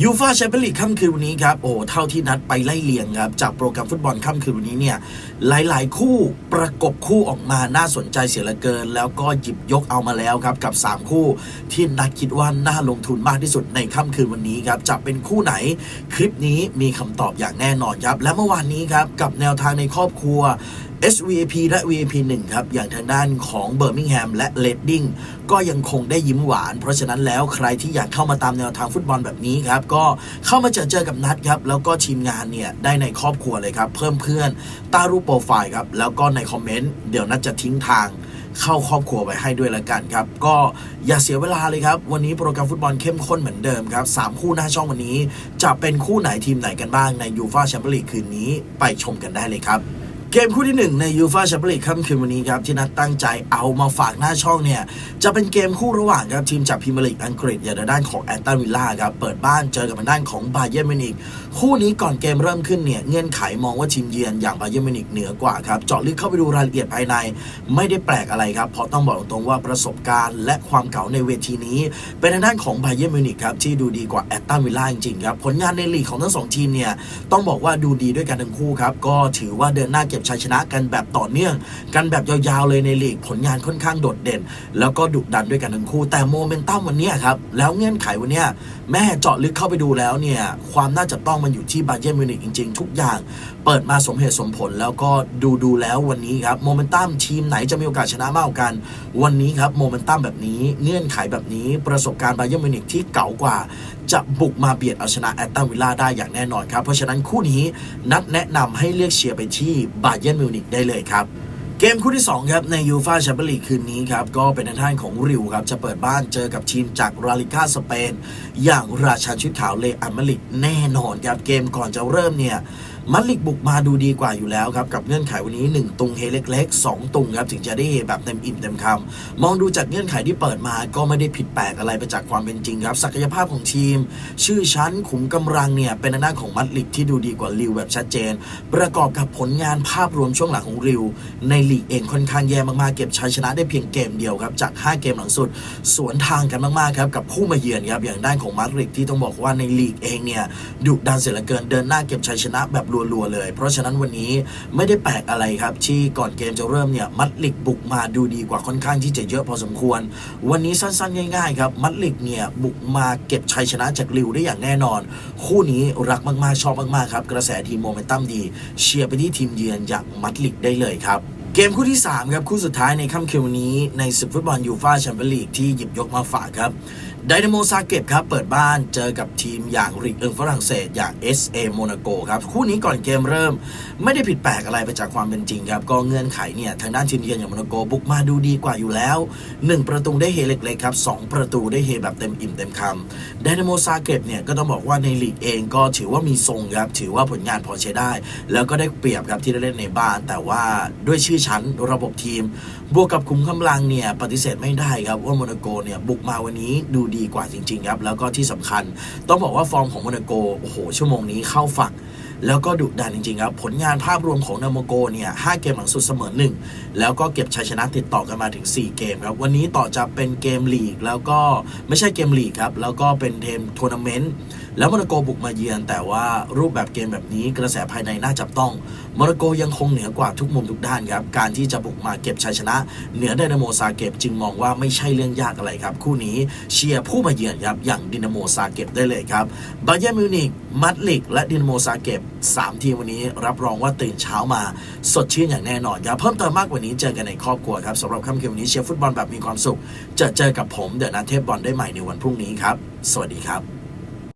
ยูฟาแชมเปี้ยนลีกค่ำคืนวันนี้ครับ โอ้เท่าที่นัดไปไล่เลียงครับ จากโปรแกรมฟุตบอลค่ำคืนวันนี้เนี่ย หลายๆ คู่ประกบคู่ออกมาน่าสนใจเสียเหลือเกิน แล้วก็หยิบยกเอามาแล้วครับ กับ 3 คู่ที่นัดคิดว่าน่าลงทุนมากที่สุดในค่ำคืนวันนี้ครับ จะเป็นคู่ไหน คลิปนี้มีคำตอบอย่างแน่นอนครับ และเมื่อวานนี้ครับ กับแนวทางในครอบครัว SVP และ VP 1 ครับ อย่างทางด้านของเบอร์มิงแฮมและเลดดิ้งก็ยังคงได้ยิ้มหวาน เพราะฉะนั้นแล้วใครที่อยากเข้ามาตามแนวทางฟุตบอลแบบนี้ครับ ก็เข้ามาเจอเจอกับนัดครับ แล้วก็ทีมงานเนี่ย ได้ในครอบครัวเลยครับ เพิ่มเพื่อนต้ารูปโปรไฟล์ครับ แล้วก็ในคอมเมนต์เดี๋ยวนัดจะทิ้งทางเข้าครอบครัวไว้ให้ด้วยละกันครับ ก็อย่าเสียเวลาเลยครับ วันนี้โปรแกรมฟุตบอลเข้มข้นเหมือนเดิมครับสามคู่หน้าช่องวันนี้ จะเป็นคู่ไหนทีมไหนกันบ้างในยูฟาแชมเปี้ยนลีกคืนนี้ไปชมกันได้เลยครับ เกมคู่ที่ 1 ในยูฟาแชมเปี้ยนลีกค่ำคืนวันนี้ครับ ที่นัดตั้งใจเอามาฝากหน้าช่องเนี่ย จะเป็นเกมคู่ระหว่างครับ ทีมจากพรีเมียร์ลีกอังกฤษอย่างด้านของแอตตันวิลล่าครับ เปิดบ้านเจอกับด้านของบาเย r n นมินิกคู่นี้ก่อนเกมเริ่มขึ้นเนี่ย เงื่อนไขมองว่าทีมเยือนอย่างบาเย r n นมินิกเหนือกว่าครับเจาะลึกเข้าไปดูรายละเอียดภายใน ไม่ได้แปลกอะไรครับเพราะต้องบอกตรงๆว่าประสบการณ์ และความเก่าในเวทีนี้ เป็นทางด้านของบาเย r n นมินิกครับที่ดูดีกว่าแอตตันวิลล่าจริงๆครับผลงานในลีกของทั้งสองทีมเนี่ยต้องบอกว่าดูดีด้วยกันทั้งคู่ครับก็ถือว่าเดินหน้าเก็บชัยชนะกันแบบต่อเนื่อง กันแบบยาวๆเลยในลีกผลงานค่อนข้างโดดเด่น แล้วก็ดุดันด้วยกันทั้งคู่ แต่โมเมนตัมวันนี้ครับ แล้วเงื่อนไขวันนี้แม่เจาะลึกเข้าไปดูแล้วเนี่ยความน่าจะต้องมันอยู่ที่บาเย r n นมิวนิกจริงๆ ทุกอย่าง เปิดมาสมเหตุสมผลแล้วก็ดูดูๆแล้ววันนี้ครับโมเมนตัมทีมไหนจะมีโอกาสชนะมากกว่ากัน วันนี้ครับโมเมนตัมแบบนี้เงื่อนไขแบบนี้ประสบการณ์บาเย r n นมิวนิกที่เก่ากว่า จะบุกมาเบียดเอาชนะแอตตันวิลล่าได้อย่างแน่นอนครับเพราะฉะนั้นคู่นี้นัดแนะนำให้เลือกเชียร์ไปที่บาเยนมิวนิกได้เลยครับ เกมคู่ที่ 2 ครับในยูฟาแชมเปี้ยนลีกคืนนี้ครับ ก็เป็นทางด้านของริวครับ จะเปิดบ้านเจอกับทีมจากราลิก้าสเปน อย่างราชันชุดขาวเลอัมมาลิกแน่นอนครับ เกมก่อนจะเริ่มเนี่ย มัดลิกบุกมาดูดีกว่าอยู่แล้วครับ กับเงื่อนไขวันนี้ 1ตุงเฮเล็กๆ 2 ตุงครับ ถึงจะได้เฮแบบเต็มอิ่มเต็มคำมองดูจากเงื่อนไขที่เปิดมาก็ไม่ได้ผิดแปลกอะไรไปจากความเป็นจริงครับ ศักยภาพของทีม ชื่อชั้นขุมกำลังเนี่ยเป็นทางด้าของมัดลิกที่ดูดีกว่าริวแบบชัดเจน ประกอบกับผลงานภาพรวมช่วงหลังของริว ในลีกเองค่อนข้างแย่มากๆเก็บชัยชนะได้เพียงเกมเดียวครับจาก 5 เกมหลังสุด สวนทางกันมากๆครับกับผู้มาเยือนครับอย่างด้านของมาดริดที่ต้องบอกว่าในลีกเองเนี่ยดุดันเสียเหลือเกินเดินหน้าเก็บชัยชนะแบบรัวๆเลย เพราะฉะนั้นวันนี้ไม่ได้แปลกอะไรครับ ที่ก่อนเกมจะเริ่มเนี่ยมัดลิกบุกมาดูดีกว่าค่อนข้างที่จะเยอะพอสมควร วันนี้สั้นๆ ง่ายๆครับมัดลิกเนี่ยบุกมาเก็บชัยชนะจากริวได้อย่างแน่นอน คู่นี้รักมากๆชอบมากๆครับกระแสทีมโมเมนตัมดีเชียร์ไปที่ทีมเยือนอย่างมัดลิกได้เลยครับเกมคู่ที่ 3 ครับ คู่สุดท้ายในค่ำคืนวันนี้ในศึกฟุตบอลยูฟาแชมเปี้ยนลีกที่หยิบยกมาฝากครับ ไดนาโมซาเก็บครับ เปิดบ้านเจอกับทีมอย่างริกเอิงฝรั่งเศสอย่าง SA โมนาโกครับ คู่นี้ก่อนเกมเริ่ม ไม่ได้ผิดแปลกอะไรไปจากความเป็นจริงครับ ก็เงื่อนไขเนี่ย ทางด้านทีมเยือนอย่างโมนาโกบุกมาดูดีกว่าอยู่แล้ว 1 ประตูได้เฮเล็กๆครับ 2 ประตูได้เฮแบบเต็มอิ่มเต็มคำไดนาโมซาเก็บเนี่ย ก็ต้องบอกว่าในลีกเองก็ถือว่ามีทรงครับถือว่าผลงานพอใช้ได้ แล้วก็ได้เปรียบครับที่ได้เล่นในบ้าน แต่ว่าด้วยชื่อชั้นระบบทีม บวกกับคุมกำลังเนี่ยปฏิเสธไม่ได้ครับว่าโมนาโกเนี่ยบุกมาวันนี้ดูดีกว่าจริงๆครับแล้วก็ที่สำคัญ ต้องบอกว่าฟอร์มของโมนาโกโอ้โหชั่วโมงนี้เข้าฝักแล้วก็ดุดันจริงๆครับ ผลงานภาพรวมของนาโมโกเนี่ย5เกมหลังสุดเสมอหนึ่งแล้วก็เก็บชัยชนะติดต่อกันมาถึง 4 เกมครับ วันนี้ต่อจะเป็นเกมลีก แล้วก็ไม่ใช่เกมลีกครับ แล้วก็เป็นเทมทัวร์นาเมนต์ แล้วโมนาโกบุกมาเยือน แต่ว่ารูปแบบเกมแบบนี้กระแสภายในน่าจับต้องโมนาโกยังคงเหนือกว่าทุกมุมทุกด้านครับการที่จะบุกมาเก็บชัยชนะ เหนือไดนาโมซาเก็บจึงมองว่าไม่ใช่เรื่องยากอะไรครับ คู่นี้เชียร์ผู้มาเยือนครับอย่างดินาโมซาเก็บได้เลยครับบาเยร์มิวนิกมัดลิก และดินาโมซาเก็บสามทีมวันนี้รับรองว่าตื่นเช้ามา สดชื่นอย่างแน่นอนครับเพิ่มเติมมากกว่านี้เจอกันในครอบครัวครับสำหรับค่ำคืนวันนี้เชียร์ฟุตบอลแบบมีความสุข จะเจอกับผมเดอะนัทเทพบอลได้ใหม่ในวันพรุ่งนี้ครับ สวัสดีครับ